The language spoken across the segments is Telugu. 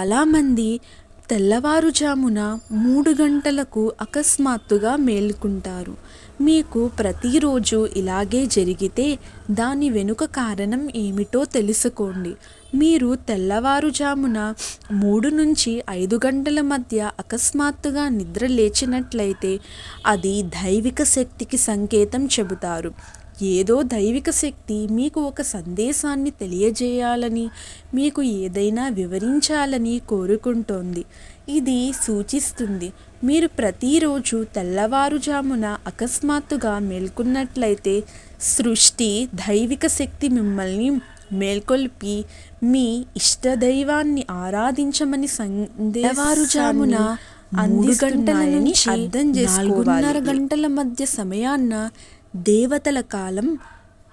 చాలామంది తెల్లవారుజామున మూడు గంటలకు అకస్మాత్తుగా మేలుకుంటారు. మీకు ప్రతిరోజు ఇలాగే జరిగితే దాని వెనుక కారణం ఏమిటో తెలుసుకోండి. మీరు తెల్లవారుజామున మూడు నుంచి ఐదు గంటల మధ్య అకస్మాత్తుగా నిద్ర లేచినట్లయితే అది దైవిక శక్తికి సంకేతం చెబుతారు. ఏదో దైవిక శక్తి మీకు ఒక సందేశాన్ని తెలియజేయాలని మీకు ఏదైనా వివరించాలని కోరుకుంటోంది. ఇది సూచిస్తుంది. మీరు ప్రతిరోజు తెల్లవారుజామున అకస్మాత్తుగా మేల్కొన్నట్లయితే సృష్టి దైవిక శక్తి మిమ్మల్ని మేల్కొల్పి మీ ఇష్టదైవాన్ని ఆరాధించమని సందేవారుజామున మూడు గంటల నుంచి అర్థం నాలుగున్నర గంటల మధ్య సమయాన్న దేవతల కాలం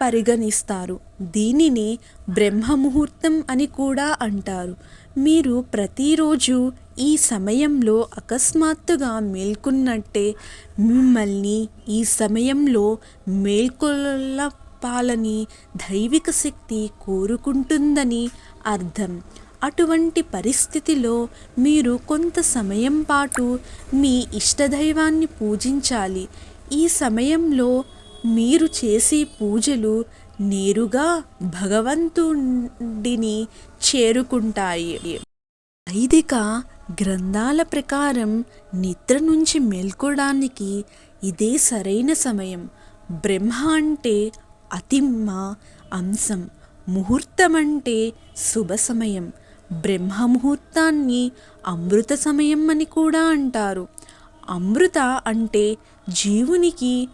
పరిగణిస్తారు. దీనిని బ్రహ్మముహూర్తం అని కూడా అంటారు. మీరు ప్రతిరోజు ఈ సమయంలో అకస్మాత్తుగా మేల్కొన్నట్టే మిమ్మల్ని ఈ సమయంలో మేల్కొల్పాలని దైవిక శక్తి కోరుకుంటుందని అర్థం. అటువంటి పరిస్థితిలో మీరు కొంత సమయం పాటు మీ ఇష్టదైవాన్ని పూజించాలి. ఈ సమయంలో మీరు చేసే పూజలు నేరుగా భగవంతుడిని చేరుకుంటాయి. వైదిక గ్రంథాల ప్రకారం నిద్ర నుంచి మేల్కోవడానికి ఇదే సరైన సమయం. బ్రహ్మ అంటే అతిమ్మ అంశం. ముహూర్తం అంటే శుభ సమయం. బ్రహ్మ ముహూర్తాన్ని అమృత సమయం అని కూడా అంటారు. అమృత అంటే జీవునికి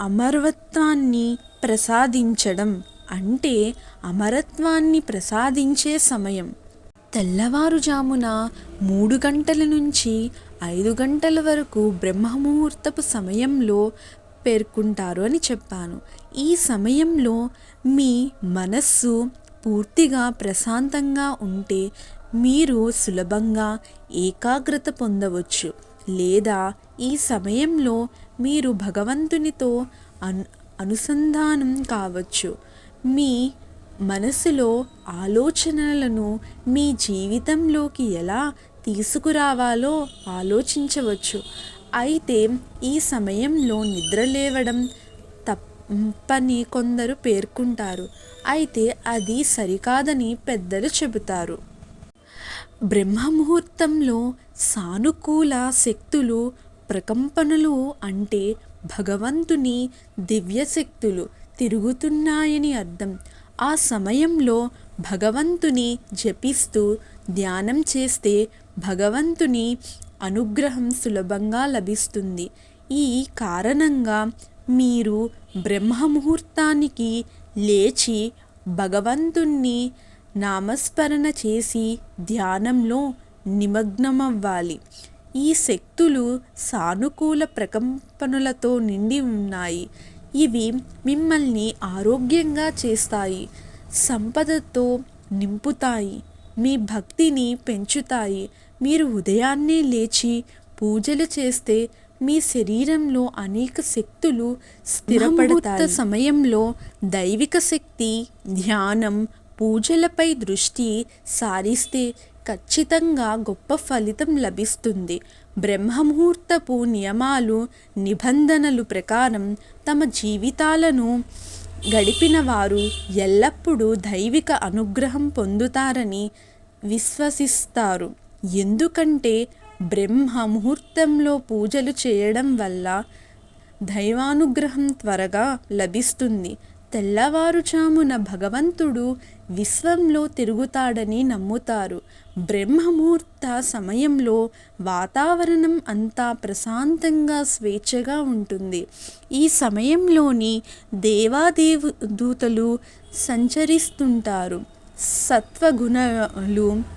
అమరత్వాన్ని ప్రసాదించడం అంటే అమరత్వాన్ని ప్రసాదించే సమయం. తెల్లవారుజామున మూడు గంటల నుంచి ఐదు గంటల వరకు బ్రహ్మముహూర్తపు సమయంలో పేర్కొంటారు అని చెప్పాను. ఈ సమయంలో మీ మనస్సు పూర్తిగా ప్రశాంతంగా ఉంటే మీరు సులభంగా ఏకాగ్రత పొందవచ్చు. లేదా ఈ సమయంలో మీరు భగవంతునితో అను అనుసంధానం కావచ్చు. మీ మనసులో ఆలోచనలను మీ జీవితంలోకి ఎలా తీసుకురావాలో ఆలోచించవచ్చు. అయితే ఈ సమయంలో నిద్ర లేవడం తప్పని కొందరు పేర్కొంటారు. అయితే అది సరికాదని పెద్దలు చెబుతారు. బ్రహ్మముహూర్తంలో సానుకూల శక్తులు ప్రకంపనలు అంటే భగవంతుని దివ్యశక్తులు తిరుగుతున్నాయని అర్థం. ఆ సమయంలో భగవంతుని జపిస్తూ ధ్యానం చేస్తే భగవంతుని అనుగ్రహం సులభంగా లభిస్తుంది. ఈ కారణంగా మీరు బ్రహ్మముహూర్తానికి లేచి భగవంతుణ్ణి నామస్మరణ చేసి ధ్యానంలో నిమగ్నమవ్వాలి. ఈ శక్తులు సానుకూల ప్రకంపనలతో నిండి ఉన్నాయి. ఇవి మిమ్మల్ని ఆరోగ్యంగా చేస్తాయి సంపదతో నింపుతాయి మీ భక్తిని పెంచుతాయి. మీరు ఉదయాన్నే లేచి పూజలు చేస్తే మీ శరీరంలో అనేక శక్తులు స్థిరపడతాయి. సమయంలో దైవిక శక్తి ధ్యానం పూజలపై దృష్టి సారిస్తే ఖచ్చితంగా గొప్ప ఫలితం లభిస్తుంది. బ్రహ్మముహూర్తపు నియమాలు నిబంధనలు ప్రకారం తమ జీవితాలను గడిపిన వారు ఎల్లప్పుడూ దైవిక అనుగ్రహం పొందుతారని విశ్వసిస్తారు. ఎందుకంటే బ్రహ్మ ముహూర్తంలో పూజలు చేయడం వల్ల దైవానుగ్రహం త్వరగా లభిస్తుంది. తెల్లవారుజామున భగవంతుడు విశ్వంలో తిరుగుతాడని నమ్ముతారు. బ్రహ్మముహూర్త సమయంలో వాతావరణం అంతా ప్రశాంతంగా స్వేచ్ఛగా ఉంటుంది. ఈ సమయంలోని దేవాదేవ దూతలు సంచరిస్తుంటారు. సత్వగుణాలు